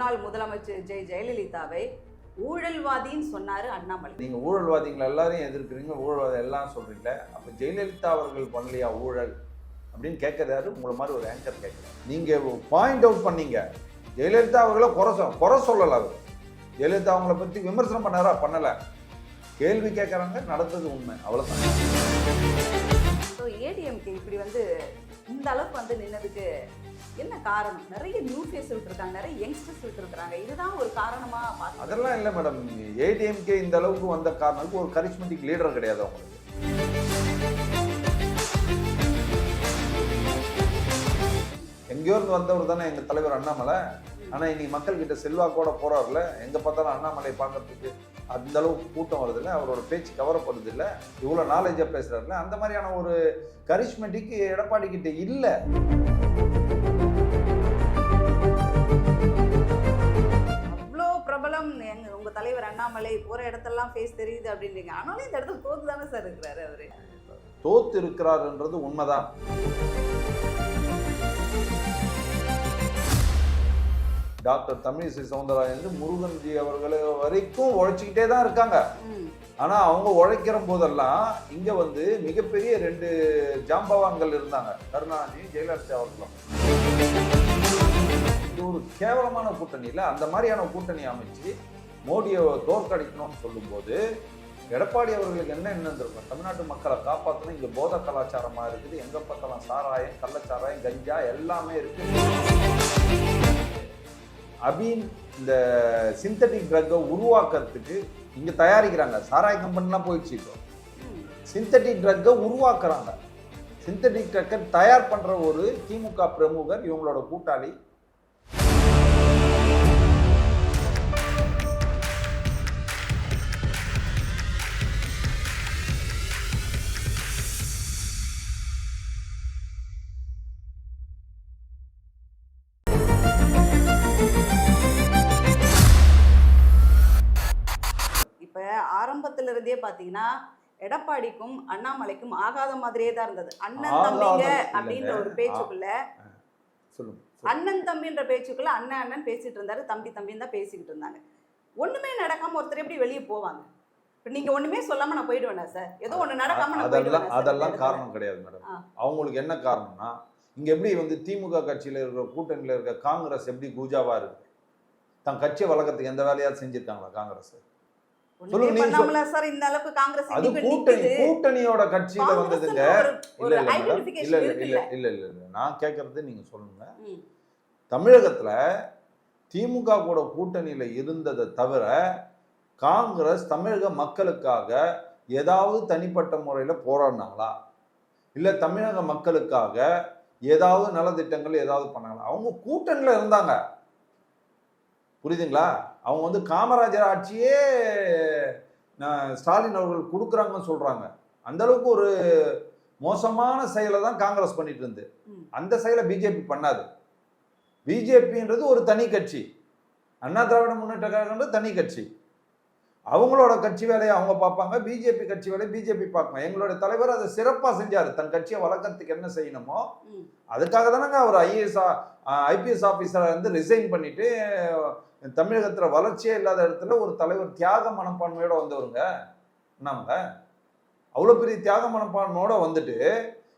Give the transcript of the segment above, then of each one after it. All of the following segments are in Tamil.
முன்னாள் முதலமைச்சர் ஜெய் ஜெயலலிதாவை ஊழல்வாதின்னு சொன்னாரு அண்ணாமலை. நீங்க ஊழல்வாதிகள் எல்லாரையும் எதிர்க்கிறீங்க ஊழல்வாதி எல்லாம் சொல்றீங்களே அப்ப ஜெயலலிதா அவர்கள் பண்ணலையா ஊழல்? அப்படின்னு கேட்கறாரு உங்களை மாதிரி ஒரு ஆங்கர் கேட்குறாரு நீங்க பாயிண்ட் அவுட் பண்ணீங்க. ஜெயலலிதா அவர்களை குறை குறை சொல்லல அவர். ஜெயலலிதா அவங்கள பத்தி விமர்சனம் பண்ணாரா? பண்ணல. கேள்வி கேட்கறாங்க நடந்தது உண்மை. அவ்வளவுதான். ஸோ ஏடிஎம்கே இப்படி வந்து இந்த அளவுக்கு வந்து நின்னதுக்கு என்ன காரணம்? நிறைய நியூ ஃபேஸ் விட்டுருக்காங்க நிறைய யங்ஸ்டர்ஸ் விட்டுருக்காங்க இதுதான் ஒரு காரணமா பார்த்து அதெல்லாம் இல்லை மேடம் ஏடிஎம்கே இந்த அளவுக்கு வந்த காரணத்துக்கு ஒரு கரிஷ்மெட்டிக் லீடர் கிடையாது அவங்களுக்கு எங்கேயோ இருந்து வந்தவர் தானே எங்கள் தலைவர் அண்ணாமலை. ஆனால் இன்னைக்கு மக்கள்கிட்ட செல்வாக்கோட போறாருல. எங்கே பார்த்தாலும் அண்ணாமலை பார்க்கறதுக்கு அந்த அளவுக்கு கூட்டம் வருது இல்ல அவரோட பேச்சு கவரப்படுது இல்ல இவ்வளவு நாலேஜா பேசுறாருல அந்த மாதிரியான ஒரு கரிஸ்மெட்டிக் எடப்பாடி கிட்ட இல்ல. அவ்வளோ பிரபலம் எங்க உங்க தலைவர் அண்ணாமலை போற இடத்தெல்லாம் ஃபேஸ் தெரியுது அப்படின்றீங்க. ஆனாலும் இந்த இடத்துல தோத்து தானே சார் இருக்கிறாரு அவரு? தோத்து இருக்கிறாருன்றது உண்மைதான். டாக்டர் தமிழிசை சவுந்தரராஜன் முருகன்ஜி அவர்கள் வரைக்கும் உழைச்சிக்கிட்டே தான் இருக்காங்க. ம், ஆனா அவங்க உழைக்கிற போதெல்லாம் இங்க வந்து மிகப்பெரிய ரெண்டு ஜாம்பவான்கள் இருந்தாங்க. கருணாநிதி ஜெயலலிதா அவர்களும். இது ஒரு கேவலமான கூட்டணி இல்ல. அந்த மாதிரியான கூட்டணி அமைச்சு மோடியை தோற்கடிக்கணும்னு சொல்லும்போது எடப்பாடி அவர்களுக்கு என்ன இருக்கும் தமிழ்நாட்டு மக்களை காப்பாற்றணும் இங்க போத கலாச்சாரமா இருக்குது. எங்க பார்த்தாலும் சாராயம் கள்ளச்சாராயம் கஞ்சா எல்லாமே இருக்கு அபீன் இந்த சிந்தட்டிக் ட்ரக்கை உருவாக்குறதுக்கு இங்கே தயாரிக்கிறாங்க. சாராய கம்பெனிலாம் போயிடுச்சு இப்போ. சிந்தட்டிக் ட்ரக்கை உருவாக்குறாங்க. சிந்தட்டிக் ட்ரக்கை தயார் பண்ணுற ஒரு திமுக பிரமுகர் இவங்களோட கூட்டாளி பாத்தீங்கன்னா எடப்பாடிக்கும் அண்ணாமலைக்கும் ஆகாத மாதிரியே தான் இருந்தது. அண்ணன் தம்பிங்க. அப்படின்ற ஒரு பேச்சுக்குள்ள அண்ணன் தம்பின்ற பேச்சுக்குள்ள அண்ணன் அண்ணன் பேசிட்டு இருந்தாரு தம்பி தம்பின்னு தான் பேசிக்கிட்டு இருந்தாங்க. ஒண்ணுமே நடக்காம ஒருத்தர் எப்படி வெளியே போவாங்க? இப்ப நீங்க ஒண்ணுமே சொல்லாம நான் போயிடுவேனா சார். ஏதோ ஒண்ணு நடக்காம நான் அதெல்லாம் அதெல்லாம்? காரணம் கிடையாது மேடம். அவங்களுக்கு என்ன காரணம்னா இங்க எப்படி வந்து திமுக கட்சியில இருக்கிற கூட்டணியில இருக்க காங்கிரஸ் எப்படி கூஜாவா இருக்கு? தன் கட்சியை வளர்க்கறதுக்கு எந்த வேலையாவது செஞ்சிருக்காங்களா காங்கிரஸ்? சொல்லுங்க, சார் இந்த அளவுக்கு காங்கிரஸ் அது கூட்டணி. கூட்டணியோட கட்சியில வந்ததுங்க இல்ல இல்ல இல்ல இல்ல. இல்ல நான் கேட்கறது நீங்க சொல்லுங்க. தமிழகத்துல திமுக கூட கூட்டணியில இருந்ததை தவிர காங்கிரஸ் தமிழக மக்களுக்காக ஏதாவது தனிப்பட்ட முறையில போராடினாங்களா? இல்ல தமிழக மக்களுக்காக ஏதாவது நலத்திட்டங்கள் ஏதாவது பண்ணாங்களா? அவங்க கூட்டணியில இருந்தாங்க. புரியுதுங்களா? அவங்க வந்து காமராஜர் ஆட்சியே ஸ்டாலின் அவர்கள் கொடுக்குறாங்கன்னு சொல்றாங்க. அந்த அளவுக்கு ஒரு மோசமான செயலை தான் காங்கிரஸ் பண்ணிட்டு இருந்து. அந்த செயலை பிஜேபி பண்ணாது. பிஜேபின்றது ஒரு தனி கட்சி. அண்ணா திராவிட முன்னேற்ற கழகம்ன்றது தனி கட்சி. அவங்களோட கட்சி வேலையை அவங்க பார்ப்பாங்க பிஜேபி கட்சி வேலையை பிஜேபி பார்ப்பாங்க. எங்களோட தலைவர் அதை சிறப்பாக செஞ்சார். தன் கட்சியை வளர்க்கறதுக்கு என்ன செய்யணுமோ. அதுக்காக தானங்க அவர் ஐஏஎஸ் ஐபிஎஸ் ஆஃபீஸரை வந்து ரிசைன் பண்ணிட்டு தமிழகத்துல வளர்ச்சியே இல்லாத இடத்துல ஒரு தலைவர் தியாக மனப்பான்மையோட வந்தவருங்க. என்னங்க? அவ்வளோ பெரிய தியாக மனப்பான்மையோட வந்துட்டு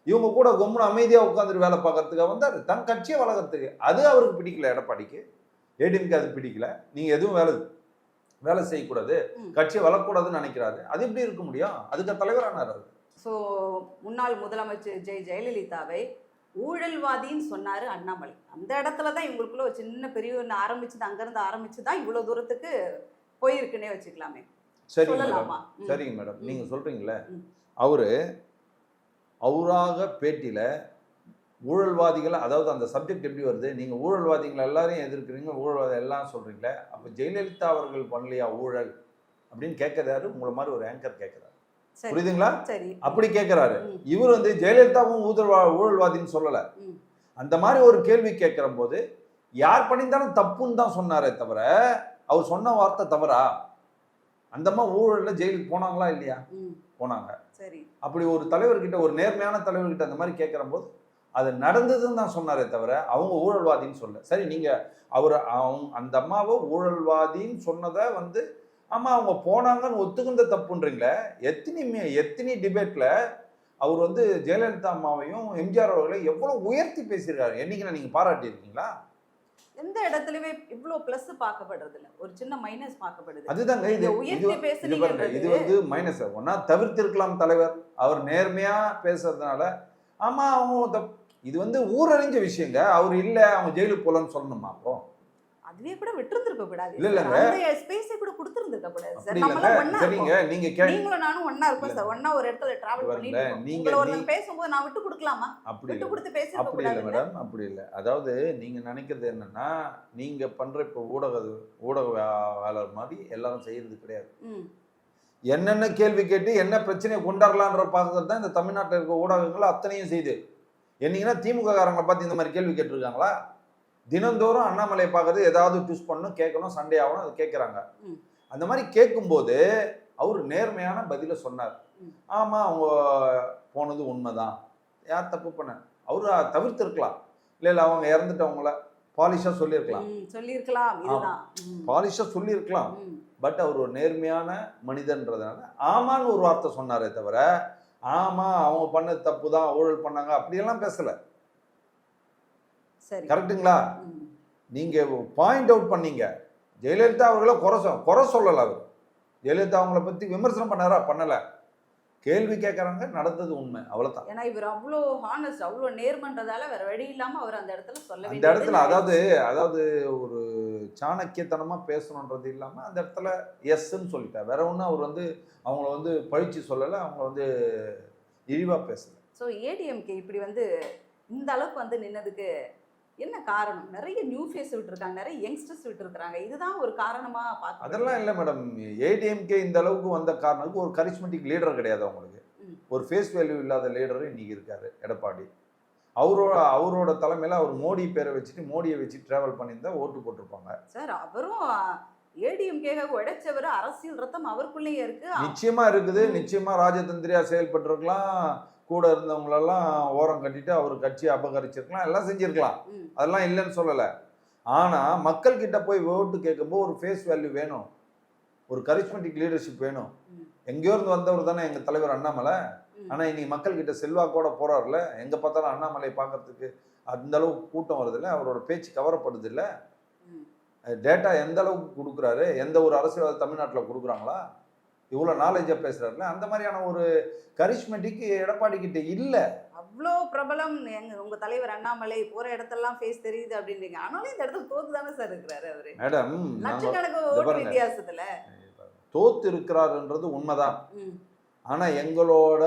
இவங்க கூட கொம்முன்னு அமைதியாக உட்காந்துட்டு வேலை பார்க்கறதுக்காக வந்தார். தன் கட்சியை வளர்க்கறதுக்கு. அது அவருக்கு பிடிக்கல எடப்பாடிக்கு. ஏடிஎம்கே அது பிடிக்கல. நீங்கள் எதுவும் வேலை வேலை செய்யக்கூடாது. கட்சியை வளரக்கூடாதுன்னு நினைக்கிறாரு. அது எப்படி இருக்க முடியும்? அதுக்கு தலைவரானார் அவர். ஸோ முன்னாள் முதலமைச்சர் ஜெய் ஜெயலலிதாவை ஊழல்வாதின்னு சொன்னாரு அண்ணாமலை. அந்த இடத்துல தான் இவங்களுக்குள்ள ஒரு சின்ன பிரிவு ஒண்ணு ஆரம்பிச்சது அங்கிருந்து ஆரம்பிச்சு தான் இவ்வளவு தூரத்துக்கு போயிருக்குன்னே வச்சுக்கலாமே. சரிங்க மேடம். சரிங்க மேடம். ம். நீங்க சொல்றீங்களே ம். அவரு அவராக பேட்டியில ஊழல்வாதிகளை அதாவது அந்த சப்ஜெக்ட் எப்படி வருது? நீங்க ஊழல்வாதிகளை எல்லாரையும் எதிர்க்கிறீங்க ஊழல்வாதி எல்லாம் சொல்றீங்களே அப்ப ஜெயலலிதா அவர்கள் பண்ணலையா ஊழல்? அப்படின்னு கேட்கறாரு. உங்களை மாதிரி ஒரு ஆங்கர் கேட்கிறாரு. புரியுதுங்களா? அப்படி கேட்கிறாரு. இவர் வந்து ஜெயலலிதாவும் ஊழல்வா ஊழல்வாதின்னு சொல்லல. அந்த மாதிரி ஒரு கேள்வி கேட்கிற போது யார் பண்ணியிருந்தாலும் தப்புன்னு தான் சொன்னாரே தவிர அவர் சொன்ன வார்த்தை தவறா? அந்தம்மா ஊழல்ல ஜெயிலுக்கு போனாங்களா இல்லையா? போனாங்க. சரி. அப்படி ஒரு தலைவர்கிட்ட ஒரு நேர்மையான தலைவர்கிட்ட அந்த மாதிரி கேட்கிற போது அது நடந்ததுன்னு தான் சொன்னாரே தவிர அவங்க ஊழல்வாதின்னு சொல்ல சரி நீங்க அவர் அவங்க அந்த அம்மாவை ஊழல்வாதின்னு சொன்னதை வந்து ஆமா அவங்க போனாங்கன்னு ஒத்துக்கின்ற தப்புன்றீங்களே? எத்தனை எத்தனை டிபேட்ல அவர் வந்து ஜெயலலிதா அம்மாவையும் எம்ஜிஆர் அவர்களையும் எவ்வளவு உயர்த்தி பேசியிருக்காரு? என்னைக்கு நீங்க பாராட்டி இருக்கீங்களா எந்த இடத்துலயுமே இவ்ளோ பிளஸ் பார்க்கப்படுறது இல்ல ஒரு சின்ன மைனஸ் பார்க்கப்படுது. அதுதாங்க இது உயர்த்தி பேசுறீங்கன்றது இது வந்து மைனஸ் ஒன்னா தவிர்த்திருக்கலாம் தலைவர். அவர் நேர்மையா பேசுறதுனால. ஆமா அவங்க தப்- இது வந்து ஊரறிஞ்ச விஷயங்க. அவர் இல்ல அவங்க ஜெயிலுக்கு போலன்னு சொல்லணுமா அப்போ? அதுவே கூட விட்டுருந்துருக்க கூடாது. இல்ல. அந்த ஸ்பேஸை கூட கொடுத்துருந்துருக்க கூடாது. சார் நம்ம ஒண்ணா சரிங்க நீங்க நீங்களும் நானும் ஒண்ணா இருக்கோம் சார். ஒண்ணா ஒரு இடத்துல டிராவல் பண்ணிட்டு. நீங்க- ஒருத்தங்க பேசும்போது நான் விட்டு கொடுக்கலாமா? அப்படி விட்டு இல்லை. கொடுத்து பேசிருக்க அப்படி இல்லை மேடம் அப்படி இல்லை. அதாவது நீங்க நினைக்கிறது என்னன்னா நீங்க பண்ற இப்போ ஊடக ஊடகவாளர் மாதிரி எல்லாரும் செய்யறது கிடையாது. என்னென்ன கேள்வி கேட்டு என்ன பிரச்சனையை கொண்டாடலான்ற பார்க்கறது தான் இந்த தமிழ்நாட்டில் இருக்க ஊடகங்கள் அத்தனையும் செய்யுது என்னீங்கன்னா திமுக காரங்களை பார்த்து இந்த மாதிரி கேள்வி கேட்டிருக்காங்களா? தினந்தோறும் அண்ணாமலையை பார்க்கறது ஏதாவது சூஸ் பண்ணணும் கேட்கணும் சண்டே ஆகணும் அது கேட்குறாங்க. அந்த மாதிரி கேட்கும்போது அவர் நேர்மையான பதிலை சொன்னார். ம். ஆமா அவங்க போனது உண்மைதான். யார் தப்பு பண்ண? அவரு தவிர்த்து இருக்கலாம் இல்லை இல்லை அவங்க இறந்துட்டவங்கள பாலிஷாக சொல்லியிருக்கலாம் சொல்லியிருக்கலாம். பாலிஷாக சொல்லியிருக்கலாம். பட் அவர் ஒரு நேர்மையான மனிதன்றதுனால ஆமான்னு ஒரு வார்த்தை சொன்னாரே தவிர ஆமா அவங்க பண்ணது தப்பு தான் ஊழல் பண்ணாங்க அப்படியெல்லாம் பேசல. சரி. கரெக்ட்டுங்களா ம். நீங்க பாயிண்ட் அவுட் பண்ணீங்க. ஜெயலலிதா அவர்களை குறை குறை சொல்லல அவர். ஜெயலலிதா அவங்கள பத்தி விமர்சனம் பண்ணாரா? பண்ணல. கேள்வி கேட்கறாங்க நடந்தது உண்மை. அவ்வளவுதான். ஏன்னா இவர் அவ்வளோ ஹானஸ்ட் அவ்வளோ நேர்மன்றதால வேற வழி இல்லாம அவர் அந்த இடத்துல சொல்ல அந்த இடத்துல அதாவது அதாவது ஒரு சாணக்கியத்தனமா பேசணுன்றது இல்லாம அந்த இடத்துல எஸ்ன்னு சொல்லிட்டார். வேற ஒன்றும் அவர் வந்து அவங்கள வந்து பழிச்சு சொல்லலை அவங்க வந்து இழிவா பேசல. ஸோ ஏடிஎம்கே இப்படி வந்து இந்த அளவுக்கு வந்து நின்னதுக்கு என்ன காரணம்? நிறைய நியூ ஃபேஸ் விட்டுருக்காங்க நிறைய யங்ஸ்டர்ஸ் விட்டுருக்காங்க இதுதான் ஒரு காரணமா பார்க்க அதெல்லாம் இல்லை மேடம் ஏடிஎம்கே இந்த அளவுக்கு வந்த காரணத்துக்கு ஒரு கரிஸ்மெட்டிக் லீடர் கிடையாது அவங்களுக்கு. ஒரு ஃபேஸ் வேல்யூ இல்லாத லீடர் இன்னைக்கு இருக்காரு எடப்பாடி. அவரோட அவரோட தலைமையில அவர் மோடி பேரை வச்சுட்டு மோடியை வச்சு டிராவல் பண்ணியிருந்தா ஓட்டு போட்டிருப்பாங்க. சார் அவரும் ஏடிஎம்கே உடைச்சவர் அரசியல் ரத்தம் அவருக்குள்ளேயே இருக்கு. நிச்சயமா இருக்குது. நிச்சயமா ராஜதந்திரியா செயல்பட்டிருக்கலாம். கூட இருந்தவங்களெல்லாம் ஓரம் கட்டிட்டு அவர் கட்சியை அபகரிச்சிருக்கலாம் எல்லாம் செஞ்சிருக்கலாம். அதெல்லாம் இல்லைன்னு சொல்லலை ஆனா மக்கள் கிட்ட போய் ஓட்டு கேட்கும்போது ஒரு ஃபேஸ் வேல்யூ வேணும் ஒரு கரிஸ்மெட்டிக் லீடர்ஷிப் வேணும். எங்கேயோ இருந்து வந்தவர் தானே எங்க தலைவர் அண்ணாமலை ம். ஆனா இன்னைக்கு மக்கள் கிட்ட செல்வாக்கோட போறாருல எங்க பார்த்தாலும் அண்ணாமலையை பார்க்கறதுக்கு அந்த அளவுக்கு கூட்டம் வருது இல்ல அவரோட பேச்சு கவரப்படுது இல்ல. டேட்டா எந்த அளவுக்கு கொடுக்குறாரு எந்த ஒரு அரசியல் தமிழ்நாட்டில் கொடுக்குறாங்களா இவ்வளோ நாலேஜாக பேசுறாருல அந்த மாதிரியான ஒரு கரிஷ்மெட்டிக் எடப்பாடி கிட்ட இல்லை. அவ்வளோ பிரபலம். எங்க உங்க தலைவர் அண்ணாமலை போற இடத்தெல்லாம் ஃபேஸ் தெரியுது அப்படின்றீங்க. ஆனாலும் இந்த இடத்துல தோத்து தானே சார் இருக்கிறாரு அவரு. மேடம் லட்சக்கணக்கு. வித்தியாசத்துல. தோத்து இருக்கிறாருன்றது உண்மைதான். ஆனா எங்களோட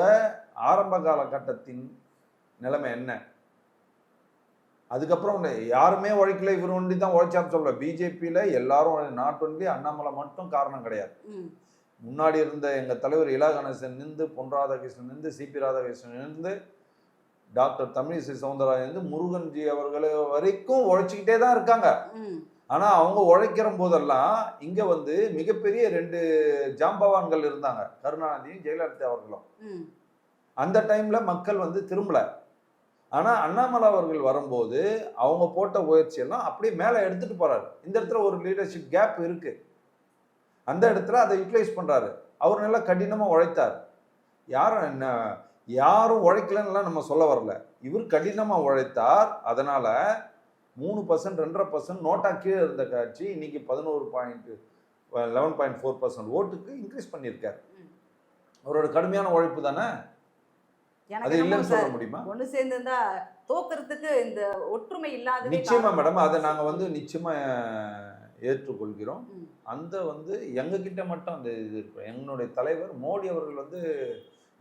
ஆரம்ப காலகட்டத்தின் நிலைமை என்ன? அதுக்கப்புறம் யாருமே உழைக்கல இவர் ஒண்டி தான் உழைச்சான்னு சொல்ல பிஜேபியில எல்லாரும் நாட் ஒன்லி அண்ணாமலை மட்டும் காரணம் கிடையாது. முன்னாடி இருந்த எங்க தலைவர் இலா கணேசன் நின்று பொன் ராதாகிருஷ்ணன் நின்று சிபி ராதாகிருஷ்ணன் இருந்து டாக்டர் தமிழிசை சவுந்தரராஜன் இருந்து முருகன்ஜி அவர்கள் வரைக்கும் உழைச்சிக்கிட்டே தான் இருக்காங்க. ம். ஆனா அவங்க உழைக்கிற போதெல்லாம் இங்க வந்து மிகப்பெரிய ரெண்டு ஜாம்பவான்கள் இருந்தாங்க. கருணாநிதியும் ஜெயலலிதா அவர்களும். அந்த டைம்ல மக்கள் வந்து திரும்பல. ஆனா அண்ணாமலை அவர்கள் வரும்போது அவங்க போட்ட முயற்சி எல்லாம் அப்படியே மேல எடுத்துட்டு போறாரு. இந்த இடத்துல ஒரு லீடர்ஷிப் கேப் இருக்கு. அந்த இடத்துல அதை யூட்டிலைஸ் பண்றாரு. அவர் நல்லா கடினமா உழைத்தார். யாரும் என்ன யாரும் உழைக்கலன்னுலாம் நம்ம சொல்ல வரல. இவர் கடினமா உழைத்தார். அதனால மூணு பர்சன்ட் ரெண்டரை பர்சன்ட் நோட்டா கீழே இருந்த கட்சி இன்னைக்கு பதினோரு point eleven point four percent ஓட்டுக்கு இன்க்ரீஸ் பண்ணியிருக்காரு. அவரோட கடுமையான உழைப்பு தானே? அது இல்லைன்னு சொல்ல முடியுமா? ஒண்ணு சேர்ந்திருந்தா தோக்கறதுக்கு இந்த ஒற்றுமை இல்லாத நிச்சயமா மேடம். அதை நாங்க வந்து நிச்சயமா அஹ், ஏற்றுக்கொள்கிறோம். அந்த வந்து எங்க கிட்ட மட்டும் அந்த இது இருக்கும் எங்களுடைய தலைவர் மோடி அவர்கள் வந்து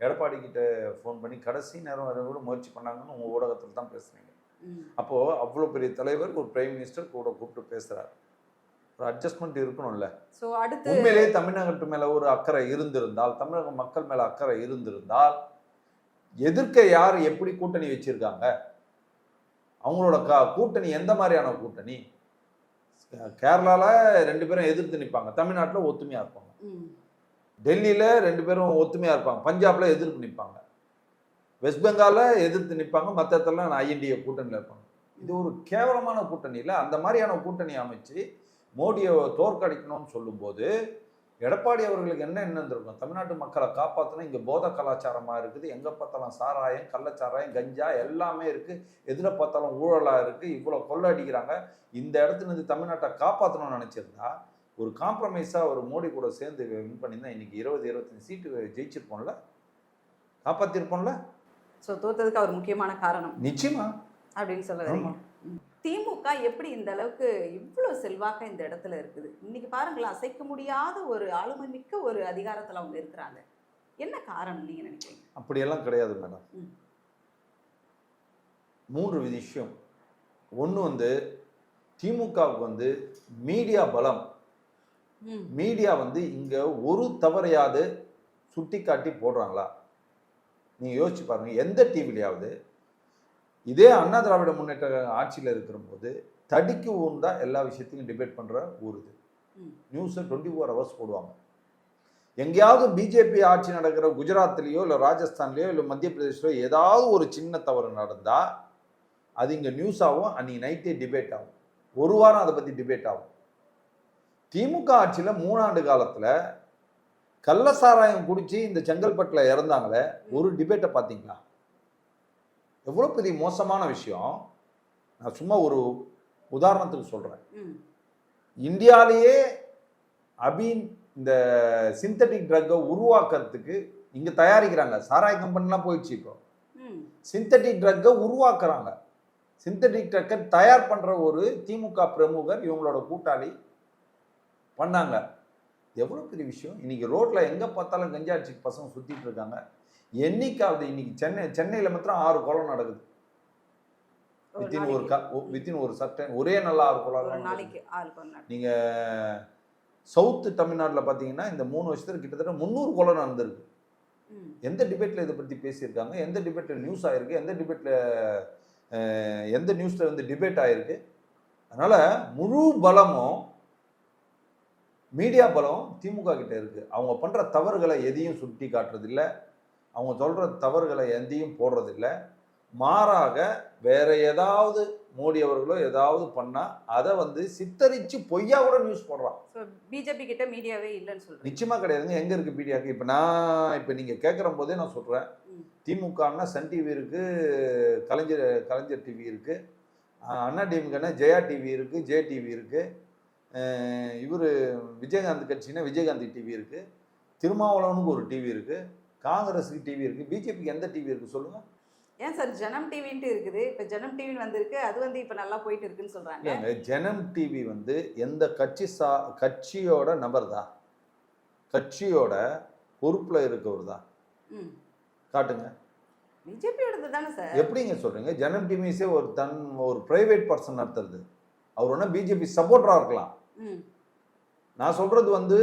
எடப்பாடி கிட்ட ஃபோன் பண்ணி கடைசி நேரம் வரை கூட முயற்சி பண்ணாங்கன்னு உங்க ஊடகத்தில் தான் பேசுறீங்க. அப்போ அவ்வளோ பெரிய தலைவர் ஒரு பிரைம் மினிஸ்டர் கூட கூப்பிட்டு பேசுறாரு. ஒரு அட்ஜஸ்ட்மெண்ட் இருக்கணும்ல. சோ அடுத்து உண்மையிலேயே தமிழ்நாட்டு மேல ஒரு அக்கறை இருந்திருந்தால் தமிழக மக்கள் மேல அக்கறை இருந்திருந்தால் எதிர்க்க யார் எப்படி கூட்டணி வச்சிருக்காங்க? அவங்களோட க கூட்டணி எந்த மாதிரியான கூட்டணி? கேரளால ரெண்டு பேரும் எதிர்த்து நிற்பாங்க தமிழ்நாட்டில் ஒத்துமையா இருப்பாங்க. டெல்லியில ரெண்டு பேரும் ஒத்துமையா இருப்பாங்க. பஞ்சாப்ல எதிர்ப்பு நிற்பாங்க வெஸ்ட் பெங்காலில் எதிர்த்து நிற்பாங்க மற்ற இடத்துல ஐஎன்டிஏ கூட்டணியில் இருப்பாங்க. இது ஒரு கேவலமான கூட்டணி இல்லை? அந்த மாதிரியான கூட்டணி அமைச்சு மோடியை தோற்கடிக்கணும்னு சொல்லும்போது எடப்பாடி அவர்களுக்கு என்ன என்ன இருந்திருக்கும் தமிழ்நாட்டு மக்களை காப்பாற்றணும் இங்கே போத கலாச்சாரமாக இருக்குது. எங்கே பார்த்தாலும் சாராயம் கள்ளச்சாராயம் கஞ்சா எல்லாமே இருக்குது எதில் பார்த்தாலும் ஊழலாக இருக்குது இவ்வளோ கொள்ளை அடிக்கிறாங்க. இந்த இடத்துல இருந்து தமிழ்நாட்டை காப்பாற்றணும்னு நினச்சிருந்தா ஒரு காம்ப்ரமைஸாக ஒரு மோடி கூட சேர்ந்து வின் பண்ணியிருந்தா இன்னைக்கு இருபது இருபத்தஞ்சு சீட்டு ஜெயிச்சிருப்போம்ல? காப்பாற்றிருப்போம்ல ஸோ தோத்ததுக்கு அவர் முக்கியமான காரணம். நிச்சயமா. அப்படின்னு சொல்ல வரீங்க. ம். திமுக எப்படி இந்த அளவுக்கு இவ்வளோ செல்வாக்கா இந்த இடத்துல இருக்குது? இன்னைக்கு பாருங்களேன் அசைக்க முடியாத ஒரு ஆளுமை மிக்க ஒரு அதிகாரத்தில் அவங்க இருக்கிறாங்க. என்ன காரணம் நீங்க நினைக்கிறீங்க? அப்படியெல்லாம் கிடையாது மேடம். மூன்று விஷயம். ஒன்று வந்து திமுகவுக்கு வந்து மீடியா பலம். மீடியா வந்து இங்கே ஒரு தவறையாவது சுட்டி காட்டி போடுறாங்களா? நீங்கள் யோசிச்சு பாருங்க எந்த டிவிலையாவது இதே அண்ணா திராவிட முன்னேற்ற ஆட்சியில் இருக்கிற போது தடிக்கு ஊர்ந்தா எல்லா விஷயத்தையும் டிபேட் பண்ணுற ஊர் இது. நியூஸை டுவெண்ட்டி ஃபோர் ஹவர்ஸ் போடுவாங்க. எங்கேயாவது பிஜேபி ஆட்சி நடக்கிற குஜராத்லேயோ இல்லை ராஜஸ்தான்லேயோ இல்லை மத்திய பிரதேஷ்லையோ ஏதாவது ஒரு சின்ன தவறு நடந்தால் அது இங்கே நியூஸ் ஆகும் அன்றைக்கி நைட்டே டிபேட் ஆகும். ஒரு வாரம் அதை பற்றி டிபேட் ஆகும். திமுக ஆட்சியில் மூணாண்டு காலத்தில் கள்ளசாராயம் குடிச்சு இந்த செங்கல்பட்டில் இறந்தாங்களே ஒரு டிபேட்டை பார்த்தீங்களா? எவ்வளோ பெரிய மோசமான விஷயம்? நான் சும்மா ஒரு உதாரணத்துக்கு சொல்கிறேன் ம். இந்தியாவிலேயே அபீன் இந்த சிந்தட்டிக் ட்ரக்கை உருவாக்குறதுக்கு இங்கே தயாரிக்கிறாங்க. சாராய கம்பெனிலாம் போயிடுச்சு இப்போ. சிந்தட்டிக் ட்ரக்கை உருவாக்குறாங்க. சிந்தட்டிக் ட்ரக்கை தயார் பண்ணுற ஒரு திமுக பிரமுகர் இவங்களோட கூட்டாளி பண்ணாங்க. எவ்வளோ பெரிய விஷயம்? இன்னைக்கு ரோட்டில் எங்கே பார்த்தாலும் கஞ்சா அடிச்சு பசங்க சுற்றிட்டு இருக்காங்க. என்னைக்காவது இன்னைக்கு சென்னை சென்னையில் மாத்திரம் ஆறு கொலை நடக்குது. வித்தின் ஒரு நாளைக்கு. வித்தின் ஒரு சட்டை ஒரே நல்ல ஆறு கொண்டாடு நீங்கள் சவுத்து தமிழ்நாட்டில் பார்த்தீங்கன்னா இந்த மூணு வருஷத்துல கிட்டத்தட்ட முந்நூறு கொலை நடந்திருக்கு. எந்த டிபேட்டில் இதை பற்றி பேசியிருக்காங்க? எந்த டிபேட்டில் நியூஸ் ஆயிருக்கு? எந்த டிபேட்டில் எந்த நியூஸில் வந்து டிபேட் ஆயிருக்கு? அதனால் முழு பலமும் மீடியா பலம் திமுக கிட்ட இருக்கு. அவங்க பண்ணுற தவறுகளை எதையும் சுட்டி காட்டுறதில்ல. அவங்க சொல்கிற தவறுகளை எதையும் போடுறதில்ல. மாறாக வேற ஏதாவது மோடி அவர்களோ ஏதாவது பண்ணால் அதை வந்து சித்தரித்து பொய்யா கூட நியூஸ் போடுறான். பிஜேபி கிட்ட மீடியாவே இல்லைன்னு சொல்றீங்க. நிச்சயமா கிடையாதுங்க. எங்க இருக்கு மீடியாக்கு இப்போ நான் இப்போ நீங்க கேட்குற போதே நான் சொல்றேன். ம். திமுகன்னா சன் டிவி இருக்கு கலைஞர் கலைஞர் டிவி இருக்கு. அஹ் அண்ணா டிஎம்கேனா ஜெயா டிவி இருக்கு ஜே டிவி இருக்கு. இவர் விஜயகாந்த் கட்சினா விஜயகாந்த் டிவி இருக்கு. திருமாவளவனுக்கு ஒரு டிவி இருக்கு. காங்கிரஸுக்கு டிவி இருக்கு பிஜேபிக்கு எந்த டிவி இருக்கு சொல்லுங்க. ஏன் சார் ஜனம் டிவின்ட்டு இருக்குது. இப்போ ஜனம் டிவின்னு வந்திருக்கு. அது வந்து இப்போ நல்லா போயிட்டு இருக்குன்னு சொல்றாங்க. இல்லைங்க ஜனம் டிவி வந்து எந்த கட்சி சா கட்சியோட நபர் தான். கட்சியோட பொறுப்புல இருக்கவர் தான். காட்டுங்க. பிஜேபியோடது தானே சார்? எப்படிங்க சொல்றீங்க? ஜனம் டிவிஸே ஒரு தன் ஒரு பிரைவேட் பர்சன் நடத்துறது. அவர் ஒன்றா பிஜேபி சப்போர்ட்டராக இருக்கலாம். நான் சொல்றது வந்து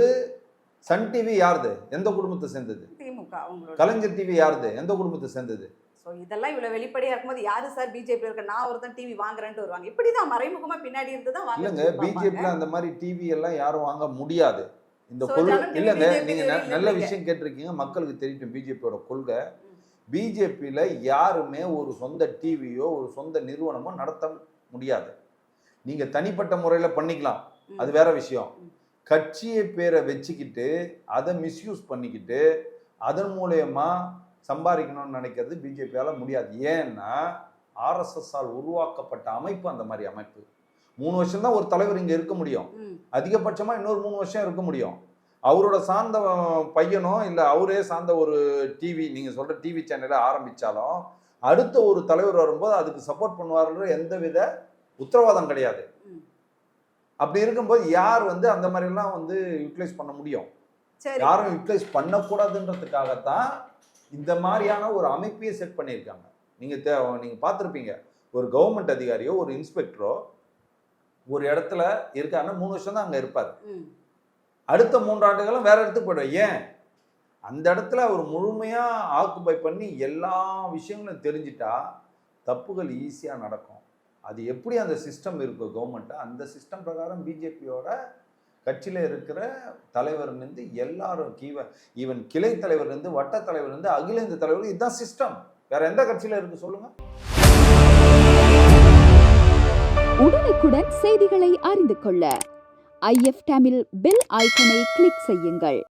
சன் டிவி யாருது? எந்த குடும்பத்தை சேர்ந்தது? திமுக அவங்களோட கலைஞர் டிவி யாருது? எந்த குடும்பத்தை சேர்ந்தது? ஸோ இதெல்லாம் இவ்வளோ வெளிப்படையா இருக்கும்போது யாரு சார் பிஜேபி இருக்க? நான் ஒருத்தன் டிவி வாங்குறேன்ட்டு வருவாங்க. இப்படிதான் மறைமுகமா பின்னாடி இருந்து தான் இல்லைங்க பிஜேபியில் அந்த மாதிரி டிவி எல்லாம் யாரும் வாங்க முடியாது. இந்த கொள்கை இல்லைங்க BJP நீங்க ந- இல்லைன்றீங்க. நல்ல விஷயம் கேட்டிருக்கீங்க. மக்களுக்கு தெரியட்டும் பிஜேபியோட கொள்கை. பிஜேபியில் யாருமே ஒரு சொந்த டிவியோ ஒரு சொந்த நிறுவனமோ நடத்த முடியாது. நீங்க தனிப்பட்ட முறையில் பண்ணிக்கலாம். அது வேற விஷயம். கட்சியை பேரை வச்சுக்கிட்டு அதை மிஸ்யூஸ் பண்ணிக்கிட்டு அதன் மூலயமா சம்பாதிக்கணும்னு நினைக்கிறது பிஜேபியால முடியாது. ஏன்னா ஆர்எஸ்எஸ்ஸால் உருவாக்கப்பட்ட அமைப்பு அந்த மாதிரி அமைப்பு. மூணு வருஷம் தான் ஒரு தலைவர் இங்க இருக்க முடியும். ம். அதிகபட்சமா இன்னொரு மூணு வருஷம் இருக்க முடியும். அவரோட சார்ந்த பையனோ இல்லை அவரே சார்ந்த ஒரு டிவி நீங்க சொல்ற டிவி சேனலை ஆரம்பிச்சாலும் அடுத்த ஒரு தலைவர் வரும்போது அதுக்கு சப்போர்ட் பண்ணுவார்ன்ற எந்தவித உத்தரவாதம் கிடையாது. அப்படி இருக்கும்போது யார் வந்து அந்த மாதிரிலாம் வந்து யூட்டிலைஸ் பண்ண முடியும்? யாரும் யூட்டிலைஸ் பண்ணக்கூடாதுன்றதுக்காகத்தான் இந்த மாதிரியான ஒரு அமைப்பையே செட் பண்ணியிருக்காங்க. நீங்க தே நீங்க பார்த்துருப்பீங்க. ஒரு கவர்மெண்ட் அதிகாரியோ ஒரு இன்ஸ்பெக்டரோ ஒரு இடத்துல இருக்காருன்னா மூணு வருஷம் தான் அங்க இருப்பார். அடுத்த மூன்றாண்டுகளும் வேற இடத்துக்கு போயிடுவார். ஏன்? அந்த இடத்துல அவர் முழுமையா ஆக்குபை பண்ணி எல்லா விஷயங்களும் தெரிஞ்சிட்டா தப்புகள் ஈஸியா நடக்கும். அது எப்படி அந்த சிஸ்டம் இருக்கோ கவர்மெண்ட்டு அந்த சிஸ்டம் பிரகாரம் பிஜேபியோட கட்சியில் இருக்கிற தலைவர்லேருந்து எல்லாரும் கீவ ஈவன் கிளை தலைவர்லேருந்து வட்ட தலைவர்லேருந்து அகில இந்திய தலைவர் இதுதான் சிஸ்டம் வேற எந்த கட்சியில் இருக்கு சொல்லுங்க. உடனுக்குடன் செய்திகளை அறிந்து கொள்ள ஐஎஃப் டேமில் பெல் ஐக்கனை கிளிக் செய்யுங்கள்.